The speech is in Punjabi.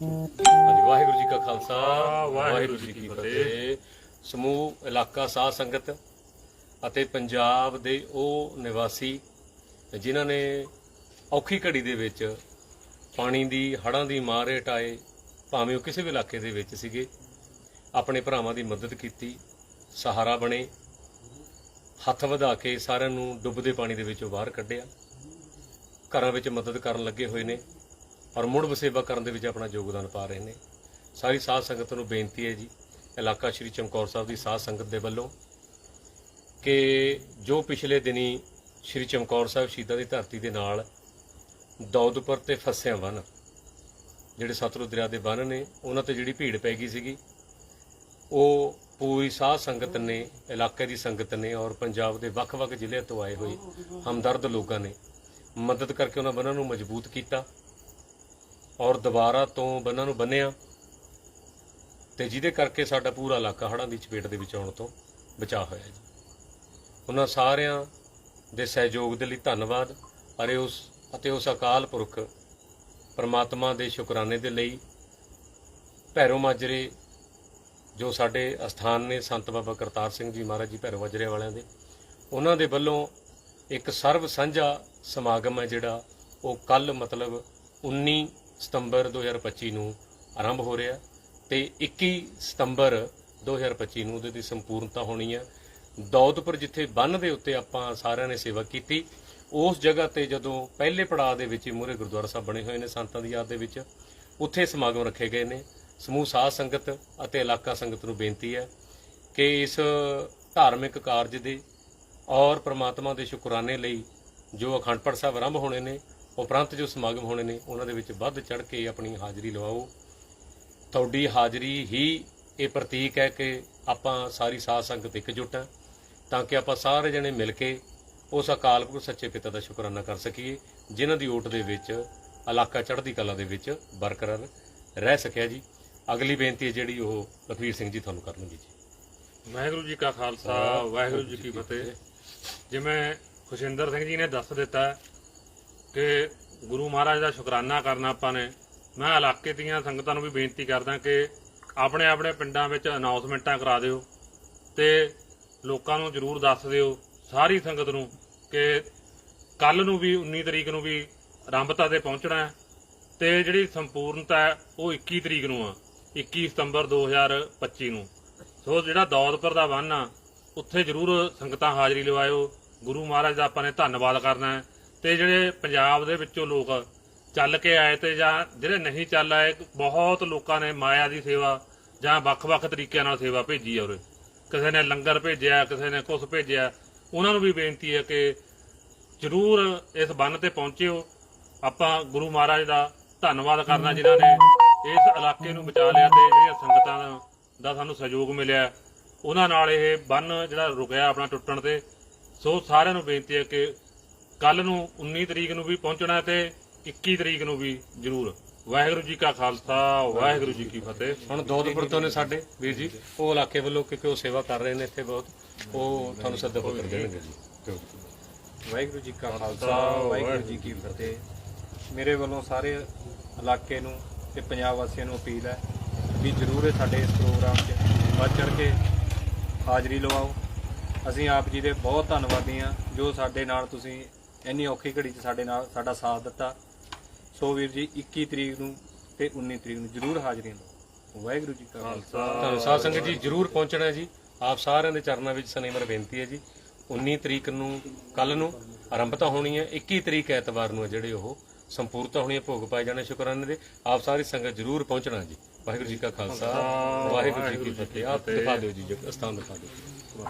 ਹਾਂਜੀ ਵਾਹਿਗੁਰੂ ਜੀ ਕਾ ਖਾਲਸਾ ਵਾਹਿਗੁਰੂ ਜੀ ਕੀ ਫਤਿਹ। ਸਮੂਹ ਇਲਾਕਾ ਸਾਧ ਸੰਗਤ ਅਤੇ ਪੰਜਾਬ ਦੇ ਉਹ ਨਿਵਾਸੀ ਜਿਨ੍ਹਾਂ ਨੇ ਔਖੀ ਘੜੀ ਦੇ ਵਿੱਚ ਪਾਣੀ ਦੀ ਹੜ੍ਹਾਂ ਦੀ ਮਾਰ ਹੇਠ ਆਏ ਭਾਵੇਂ ਉਹ ਕਿਸੇ ਵੀ ਇਲਾਕੇ ਦੇ ਵਿੱਚ ਸੀਗੇ ਆਪਣੇ ਭਰਾਵਾਂ ਦੀ ਮਦਦ ਕੀਤੀ ਸਹਾਰਾ ਬਣੇ ਹੱਥ ਵਧਾ ਕੇ ਸਾਰਿਆਂ ਨੂੰ ਡੁੱਬਦੇ ਪਾਣੀ ਦੇ ਵਿੱਚੋਂ ਬਾਹਰ ਕੱਢਿਆ ਘਰਾਂ ਵਿੱਚ ਮਦਦ ਕਰਨ ਲੱਗੇ ਹੋਏ ਨੇ। ਔਰ ਮੁੜ ਵਸੇਬਾ ਕਰਨ ਦੇ ਵਿੱਚ ਆਪਣਾ ਯੋਗਦਾਨ ਪਾ ਰਹੇ ਨੇ। ਸਾਰੀ ਸਾਧ ਸੰਗਤ ਨੂੰ ਬੇਨਤੀ ਹੈ ਜੀ, ਇਲਾਕਾ ਸ਼੍ਰੀ ਚਮਕੌਰ ਸਾਹਿਬ ਦੀ ਸਾਧ ਸੰਗਤ ਦੇ ਵੱਲੋਂ ਕਿ ਜੋ ਪਿਛਲੇ ਦਿਨੀ ਸ਼੍ਰੀ ਚਮਕੌਰ ਸਾਹਿਬ ਸ਼ਹੀਦਾਂ ਦੀ ਧਰਤੀ ਦੇ ਨਾਲ ਦੌਦਪੁਰ ਤੇ ਫਸਿਆ ਵਨ ਜਿਹੜੇ ਸਤਲੁਜ ਦਰਿਆ ਦੇ ਬੰਨ ਨੇ, ਉਹਨਾਂ ਤੇ ਜਿਹੜੀ ਭੀੜ ਪੈ ਗਈ ਸੀਗੀ, ਉਹ ਪੂਰੀ ਸਾਧ ਸੰਗਤ ਨੇ, ਇਲਾਕੇ ਦੀ ਸੰਗਤ ਨੇ ਔਰ ਪੰਜਾਬ ਦੇ ਵੱਖ-ਵੱਖ ਜ਼ਿਲ੍ਹਿਆਂ ਤੋਂ ਆਏ ਹੋਏ ਹਮਦਰਦ ਲੋਕਾਂ ਨੇ ਮਦਦ ਕਰਕੇ ਉਹਨਾਂ ਬੰਨਾਂ ਨੂੰ ਮਜ਼ਬੂਤ ਕੀਤਾ। ਔਰ ਦੁਬਾਰਾ ਤੋਂ ਬੰਨਾਂ ਨੂੰ ਬੰਨਿਆ ਤੇ ਜਿਹਦੇ ਕਰਕੇ ਸਾਡਾ ਪੂਰਾ ਇਲਾਕਾ ਹੜ੍ਹਾਂ ਦੀ ਚਪੇਟ ਦੇ ਵਿੱਚ ਆਉਣ ਤੋਂ ਬਚਾ ਹੋਇਆ ਜੀ। ਉਹਨਾਂ ਸਾਰਿਆਂ ਦੇ ਸਹਿਯੋਗ ਦੇ ਲਈ ਧੰਨਵਾਦ। ਅਰੇ ਉਸ ਅਤੇ ਉਸ ਅਕਾਲ ਪੁਰਖ ਪਰਮਾਤਮਾ ਦੇ ਸ਼ੁਕਰਾਨੇ ਦੇ ਲਈ ਭੈਰੋ ਮਾਜਰੇ, ਜੋ ਸਾਡੇ ਅਸਥਾਨ ਨੇ, ਸੰਤ ਬਾਬਾ ਕਰਤਾਰ ਸਿੰਘ ਜੀ ਮਹਾਰਾਜ ਜੀ ਭੈਰੋ ਮਾਜਰੇ ਵਾਲਿਆਂ ਦੇ, ਉਹਨਾਂ ਦੇ ਵੱਲੋਂ ਇੱਕ ਸਰਵ ਸਾਂਝਾ ਸਮਾਗਮ ਹੈ ਜਿਹੜਾ ਉਹ ਕੱਲ ਮਤਲਬ 19 ਸਤੰਬਰ 2025 ਨੂੰ ਆਰੰਭ ਹੋ ਰਿਹਾ ਤੇ 21 ਸਤੰਬਰ 2025 ਨੂੰ ਉਹਦੇ ਦੀ ਸੰਪੂਰਨਤਾ ਹੋਣੀ ਹੈ। ਦੌਦਪੁਰ ਜਿੱਥੇ ਬੰਨ ਦੇ ਉੱਤੇ ਆਪਾਂ ਸਾਰਿਆਂ ਨੇ ਸੇਵਾ ਕੀਤੀ, ਉਸ ਜਗ੍ਹਾ ਤੇ ਜਦੋਂ ਪਹਿਲੇ ਪੜਾਅ ਦੇ ਵਿੱਚ ਹੀ ਮੂਹਰੇ ਗੁਰਦੁਆਰਾ ਸਾਹਿਬ ਬਣੇ ਹੋਏ ਨੇ ਸੰਤਾਂ ਦੀ ਯਾਦ ਦੇ ਵਿੱਚ, ਉੱਥੇ ਸਮਾਗਮ ਰੱਖੇ ਗਏ ਨੇ। ਸਮੂਹ ਸਾਧ ਸੰਗਤ ਅਤੇ ਇਲਾਕਾ ਸੰਗਤ ਨੂੰ ਬੇਨਤੀ ਹੈ ਕਿ ਇਸ ਧਾਰਮਿਕ ਕਾਰਜ ਦੇ ਔਰ ਪ੍ਰਮਾਤਮਾ ਦੇ ਸ਼ੁਕਰਾਨੇ ਲਈ ਜੋ ਅਖੰਡ ਪਾਠ ਸਾਹਿਬ ਆਰੰਭ ਹੋਣੇ ਨੇ ਉਪਰੰਤ ਜੋ ਸਮਾਗਮ ਹੋਣੇ ਨੇ, ਉਹਨਾਂ ਦੇ ਵਿੱਚ ਵੱਧ ਚੜ ਕੇ ਆਪਣੀ ਹਾਜ਼ਰੀ ਲਵਾਓ। ਤੁਹਾਡੀ ਹਾਜ਼ਰੀ ਹੀ ਇਹ ਪ੍ਰਤੀਕ ਹੈ ਕਿ ਆਪਾਂ ਸਾਰੀ ਸਾਧ ਸੰਗਤ ਇਕਜੁੱਟ ਹਾਂ, ਤਾਂ ਕਿ ਆਪਾਂ ਸਾਰੇ ਜਣੇ ਮਿਲ ਕੇ ਉਸ ਅਕਾਲ ਪੁਰਖ ਸੱਚੇ ਪਿਤਾ ਦਾ ਸ਼ੁਕਰਾਨਾ ਕਰ ਸਕੀਏ, ਜਿਨ੍ਹਾਂ ਦੀ ਓਟ ਦੇ ਵਿੱਚ, ਇਲਾਕਾ ਚੜ੍ਹਦੀ ਕਲਾ ਦੇ ਵਿੱਚ ਬਰਕਰਾਰ ਰਹਿ ਸਕਿਆ ਜੀ। ਅਗਲੀ ਬੇਨਤੀ ਹੈ ਜਿਹੜੀ ਉਹ ਲਖਵੀਰ ਸਿੰਘ ਜੀ ਤੁਹਾਨੂੰ ਕਰਨਗੇ ਜੀ। ਵਾਹਿਗੁਰੂ ਜੀ ਕਾ ਖਾਲਸਾ, ਵਾਹਿਗੁਰੂ ਜੀ ਕੀ ਫਤਿਹ। ਜਿਵੇਂ ਖੁਸ਼ਿੰਦਰ ਸਿੰਘ ਜੀ ਨੇ ਦੱਸ ਦਿੱਤਾ ਕਿ ਗੁਰੂ ਮਹਾਰਾਜ ਦਾ ਸ਼ੁਕਰਾਨਾ ਕਰਨਾ ਆਪਾਂ ਨੇ। ਮੈਂ ਇਲਾਕੇ ਦੀਆਂ ਸੰਗਤਾਂ ਨੂੰ ਵੀ ਬੇਨਤੀ ਕਰਦਾ ਕਿ ਆਪਣੇ ਆਪਣੇ ਪਿੰਡਾਂ ਵਿੱਚ ਅਨਾਉਂਸਮੈਂਟਾਂ ਕਰਾ ਦਿਓ ਤੇ ਲੋਕਾਂ ਨੂੰ ਜਰੂਰ ਦੱਸ ਦਿਓ ਸਾਰੀ ਸੰਗਤ ਨੂੰ ਕਿ ਕੱਲ ਨੂੰ ਵੀ 19 ਤਰੀਕ ਨੂੰ ਵੀ ਆਰੰਭਤਾ ਤੇ ਪਹੁੰਚਣਾ ਹੈ ਤੇ ਜਿਹੜੀ ਸੰਪੂਰਨਤਾ ਹੈ ਉਹ 21 ਤਰੀਕ ਨੂੰ ਆ 21 ਸਤੰਬਰ 2025 ਨੂੰ। ਸੋ ਜਿਹੜਾ ਦੌਦਪੁਰ ਦਾ ਬੰਨ ਆ, ਉੱਥੇ ਜਰੂਰ ਸੰਗਤਾਂ ਹਾਜ਼ਰੀ ਲਵਾਇਓ। ਗੁਰੂ ਮਹਾਰਾਜ ਦਾ ਆਪਾਂ ਨੇ ਧੰਨਵਾਦ ਕਰਨਾ ਹੈ। ਤੇ ਜਿਹੜੇ ਪੰਜਾਬ ਦੇ ਵਿੱਚੋਂ ਲੋਕ ਚੱਲ ਕੇ ਆਏ ਤੇ ਜਾਂ ਜਿਹੜੇ ਨਹੀਂ ਚੱਲ ਆਏ, ਬਹੁਤ ਲੋਕਾਂ ਨੇ ਮਾਇਆ ਦੀ ਸੇਵਾ ਜਾਂ ਵੱਖ-ਵੱਖ ਤਰੀਕਿਆਂ ਨਾਲ ਸੇਵਾ ਭੇਜੀ ਆ ਉਰੇ। ਕਿਸੇ ਨੇ ਲੰਗਰ ਭੇਜਿਆ, ਕਿਸੇ ਨੇ ਕੁਝ ਭੇਜਿਆ। ਉਹਨਾਂ ਨੂੰ ਵੀ ਬੇਨਤੀ ਹੈ ਕਿ ਜਰੂਰ ਇਸ ਬੰਨ ਤੇ ਪਹੁੰਚਿਓ। ਆਪਾਂ ਗੁਰੂ ਮਹਾਰਾਜ ਦਾ ਧੰਨਵਾਦ ਕਰਨਾ ਜਿਨ੍ਹਾਂ ਨੇ ਇਸ ਇਲਾਕੇ ਨੂੰ ਬਚਾ ਲਿਆ ਤੇ ਜਿਹੜੀਆਂ ਸੰਗਤਾਂ ਦਾ- ਦਾ ਸਾਨੂੰ ਸਹਿਯੋਗ ਮਿਲਿਆ, ਉਹਨਾਂ ਨਾਲ ਇਹ ਬੰਨ ਜਿਹੜਾ ਰੁਕਿਆ ਆਪਣਾ ਟੁੱਟਣ ਤੇ। ਸੋ ਸਾਰਿਆਂ ਨੂੰ ਬੇਨਤੀ ਹੈ ਕਿ ਕੱਲ ਨੂੰ 19 ਤਰੀਕ ਨੂੰ ਵੀ ਪਹੁੰਚਣਾ ਤੇ 21 ਤਰੀਕ ਨੂੰ ਵੀ ਜਰੂਰ। ਵਾਹਿਗੁਰੂ ਜੀ ਕਾ ਖਾਲਸਾ ਵਾਹਿਗੁਰੂ ਜੀ ਕੀ ਫਤਿਹ। ਹੁਣ ਦੌਦਪੁਰ ਤੋਂ ਨੇ ਸਾਡੇ ਵੀਰ ਜੀ। ਉਹ ਇਲਾਕੇ ਵੱਲੋਂ ਕਿਉਂਕਿ ਉਹ ਸੇਵਾ ਕਰ ਰਹੇ ਨੇ ਇੱਥੇ ਬਹੁਤ ਉਹ ਤੁਹਾਨੂੰ ਸੱਦਾ ਪੱਤਰ ਦੇਣਗੇ ਜੀ। ਵਾਹਿਗੁਰੂ ਜੀ ਕਾ ਖਾਲਸਾ ਵਾਹਿਗੁਰੂ ਜੀ ਕੀ ਫਤਿਹ। ਮੇਰੇ ਵੱਲੋਂ ਸਾਰੇ ਇਲਾਕੇ ਨੂੰ ਤੇ ਪੰਜਾਬ ਵਾਸੀਆਂ ਨੂੰ ਅਪੀਲ ਹੈ ਵੀ ਜ਼ਰੂਰ ਇਹ ਸਾਡੇ ਇਸ ਪ੍ਰੋਗਰਾਮ 'ਚ ਵੱਧ ਚੜ ਕੇ ਹਾਜ਼ਰੀ ਲਵਾਓ। ਅਸੀਂ ਆਪ ਜੀ ਦੇ ਬਹੁਤ ਧੰਨਵਾਦੀ ਹਾਂ ਜੋ ਸਾਡੇ ਨਾਲ ਤੁਸੀਂ ਇੰਨੀ ਔਖੀ ਘੜੀ 'ਚ ਸਾਡੇ ਨਾਲ ਸਾਡਾ ਸਾਥ ਦਿੱਤਾ। ਸੋ ਵੀਰ ਜੀ 21 ਤਰੀਕ ਨੂੰ ਤੇ 19 ਤਰੀਕ ਨੂੰ ਜ਼ਰੂਰ ਹਾਜ਼ਰੀਆਂ ਦਿਓ। ਵਾਹਿਗੁਰੂ ਜੀ ਕਾ ਖਾਲਸਾ। ਤੁਹਾਨੂੰ ਸਾਧ ਸੰਗਤ ਜੀ ਜ਼ਰੂਰ ਪਹੁੰਚਣਾ ਜੀ। ਆਪ ਸਾਰਿਆਂ ਦੇ ਚਰਨਾਂ ਵਿੱਚ ਸਨੇਮਰ ਬੇਨਤੀ ਹੈ ਜੀ। 19 ਤਰੀਕ ਨੂੰ ਕੱਲ ਨੂੰ ਆਰੰਭਤਾ ਹੋਣੀ ਹੈ। 21 ਤਰੀਕ ਐਤਵਾਰ ਨੂੰ ਜਿਹੜੇ ਉਹ ਸੰਪੂਰਤਾ ਹੋਣੀ ਹੈ। ਭੋਗ ਪਾਏ ਜਾਣੇ ਸ਼ੁਕਰਾਨੇ ਦੇ। ਆਪ ਸਾਰੀ ਸੰਗਤ ਜ਼ਰੂਰ ਪਹੁੰਚਣਾ ਜੀ। ਵਾਹਿਗੁਰੂ ਜੀ ਕਾ ਖਾਲਸਾ। ਵਾਹਿਗੁਰੂ ਜੀ ਕੀ ਫਤਿਹ। ਆਪ ਦਿਖਾ ਦਿਓ ਜੀ ਸਥਾਨ ਦਿਖਾ ਦਿਓ।